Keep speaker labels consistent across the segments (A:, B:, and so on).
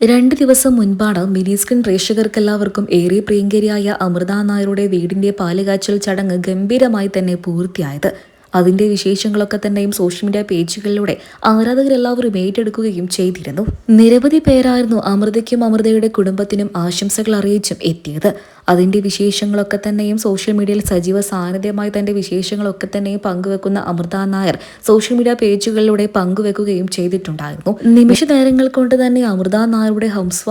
A: രണ്ട് ദിവസം മുൻപാണ് മിനി സ്ക്രീൻ പ്രേക്ഷകർക്കെല്ലാവർക്കും ഏറെ പ്രിയങ്കരിയായ അമൃത നായരുടെ വീടിന്റെ പാലുകാച്ചൽ ചടങ്ങ് ഗംഭീരമായി തന്നെ പൂർത്തിയായത്. അതിന്റെ വിശേഷങ്ങളൊക്കെ തന്നെയും സോഷ്യൽ മീഡിയ പേജുകളിലൂടെ ആരാധകരെല്ലാവരും ഏറ്റെടുക്കുകയും ചെയ്തിരുന്നു. നിരവധി പേരായിരുന്നു അമൃതയ്ക്കും അമൃതയുടെ കുടുംബത്തിനും ആശംസകൾ അറിയിച്ചും എത്തിയത്. അതിന്റെ വിശേഷങ്ങളൊക്കെ തന്നെയും സോഷ്യൽ മീഡിയയിൽ സജീവ സാന്നിധ്യമായി തന്റെ വിശേഷങ്ങളൊക്കെ തന്നെയും പങ്കുവെക്കുന്ന അമൃത നായർ സോഷ്യൽ മീഡിയ പേജുകളിലൂടെ പങ്കുവെക്കുകയും ചെയ്തിട്ടുണ്ടായിരുന്നു. നിമിഷ നേരങ്ങൾ കൊണ്ട് തന്നെ അമൃത നായരുടെ ഹൗസ്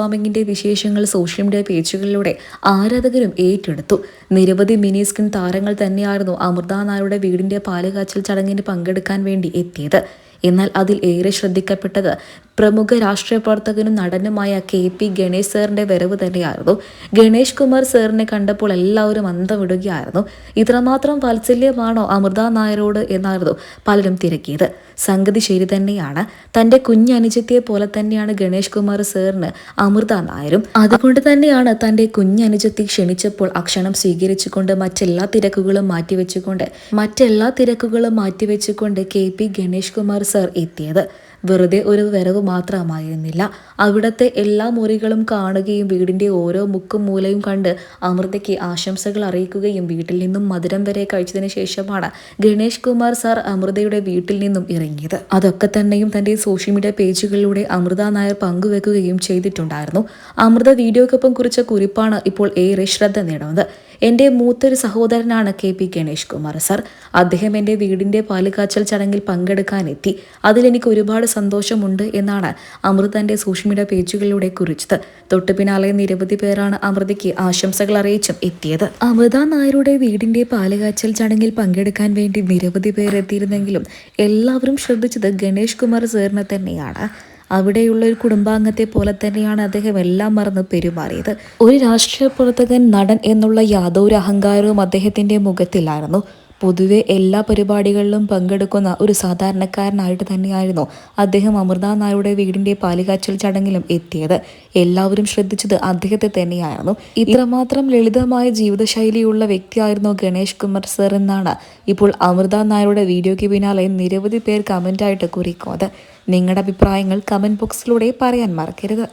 A: വിശേഷങ്ങൾ സോഷ്യൽ മീഡിയ പേജുകളിലൂടെ ആരാധകരും ഏറ്റെടുത്തു. നിരവധി മിനി സ്ക്രീൻ താരങ്ങൾ തന്നെയായിരുന്നു അമൃത നായരുടെ വീടിന്റെ പാലുകാച്ചൽ ചടങ്ങിന് പങ്കെടുക്കാൻ വേണ്ടി എത്തിയത്. എന്നാൽ അതിൽ ഏറെ ശ്രദ്ധിക്കപ്പെട്ടത് പ്രമുഖ രാഷ്ട്രീയ പ്രവർത്തകനും നടനുമായ കെ പി ഗണേഷ് സാറിന്റെ വരവ് തന്നെയായിരുന്നു. ഗണേഷ് കുമാർ സാറിനെ കണ്ടപ്പോൾ എല്ലാവരും അന്തം വിടുകയായിരുന്നു ഇത്രമാത്രം വാത്സല്യമാണോ അമൃത നായരോട് എന്നായിരുന്നു പലരും തിരക്കിയത്. സംഗതി ശരി തന്നെയാണ്. തന്റെ കുഞ്ഞനുജത്തിയെ പോലെ തന്നെയാണ് ഗണേഷ് കുമാർ സാറിന് അമൃത നായരും. അതുകൊണ്ട് തന്നെയാണ് തന്റെ കുഞ്ഞനുജത്തി ക്ഷണിച്ചപ്പോൾ അക്ഷണം സ്വീകരിച്ചുകൊണ്ട് മറ്റെല്ലാ തിരക്കുകളും മാറ്റിവെച്ചുകൊണ്ട് മറ്റെല്ലാ തിരക്കുകളും മാറ്റിവെച്ചുകൊണ്ട് K P Ganesh Kumar sir എത്തിയത്. വെറുതെ ഒരു വരവ് മാത്രമായിരുന്നില്ല. അവിടുത്തെ എല്ലാ മുറികളും കാണുകയും വീടിന്റെ ഓരോ മുക്കും മൂലയും കണ്ട് അമൃതയ്ക്ക് ആശംസകൾ അറിയിക്കുകയും വീട്ടിൽ നിന്നും മധുരം വരെ കഴിച്ചതിന് ശേഷമാണ് ഗണേഷ് കുമാർ സാർ അമൃതയുടെ വീട്ടിൽ നിന്നും ഇറങ്ങിയത്. അതൊക്കെ തന്നെയും തന്റെ സോഷ്യൽ മീഡിയ പേജുകളിലൂടെ അമൃത നായർ പങ്കുവെക്കുകയും ചെയ്തിട്ടുണ്ടായിരുന്നു. അമൃത വീഡിയോക്കൊപ്പം കുറിച്ച കുറിപ്പാണ് ഇപ്പോൾ ഏറെ ശ്രദ്ധ നേടുന്നത്. എന്റെ മൂത്തൊരു സഹോദരനാണ് K P Ganesh Kumar sir. അദ്ദേഹം എന്റെ വീടിന്റെ പാലുകാച്ചൽ ചടങ്ങിൽ പങ്കെടുക്കാനെത്തി. അതിലെനിക്ക് ഒരുപാട് സന്തോഷമുണ്ട് എന്നാണ് സോഷ്യൽ മീഡിയ പേജുകളിലൂടെ കുറിച്ചത്. തൊട്ടു പിന്നാലെ നിരവധി പേരാണ് അമൃതയ്ക്ക് ആശംസകൾ അറിയിച്ചും എത്തിയത്. അമൃത നായരുടെ വീടിന്റെ പാലുകാച്ചൽ ചടങ്ങിൽ പങ്കെടുക്കാൻ വേണ്ടി നിരവധി പേർ എത്തിയിരുന്നെങ്കിലും എല്ലാവരും ശ്രദ്ധിച്ചത് ഗണേഷ് കുമാർ സാറിനെ തന്നെയാണ്. അവിടെയുള്ള ഒരു കുടുംബാംഗത്തെ പോലെ തന്നെയാണ് അദ്ദേഹം എല്ലാം മറന്ന് പെരുമാറിയത്. ഒരു രാഷ്ട്രീയ പ്രവർത്തകൻ നടൻ എന്നുള്ള യാതൊരു അഹങ്കാരവും അദ്ദേഹത്തിന്റെ മുഖത്തിലായിരുന്നു. പൊതുവെ എല്ലാ പരിപാടികളിലും പങ്കെടുക്കുന്ന ഒരു സാധാരണക്കാരനായിട്ട് തന്നെയായിരുന്നു അദ്ദേഹം അമൃത നായരുടെ വീടിന്റെ പാലുകാച്ചൽ ചടങ്ങിലും എത്തിയത്. എല്ലാവരും ശ്രദ്ധിച്ചത് അദ്ദേഹത്തെ തന്നെയായിരുന്നു. ഇത്രമാത്രം ലളിതമായ ജീവിതശൈലിയുള്ള വ്യക്തിയായിരുന്നു ഗണേഷ് കുമാർ സർ എന്നാണ് ഇപ്പോൾ അമൃത നായരുടെ വീഡിയോയ്ക്ക് പിന്നാലെ നിരവധി പേർ കമന്റായിട്ട് കുറിക്കുന്നത്. നിങ്ങളുടെ അഭിപ്രായങ്ങൾ കമന്റ് ബോക്സിലൂടെ പറയാൻ മറക്കരുത്.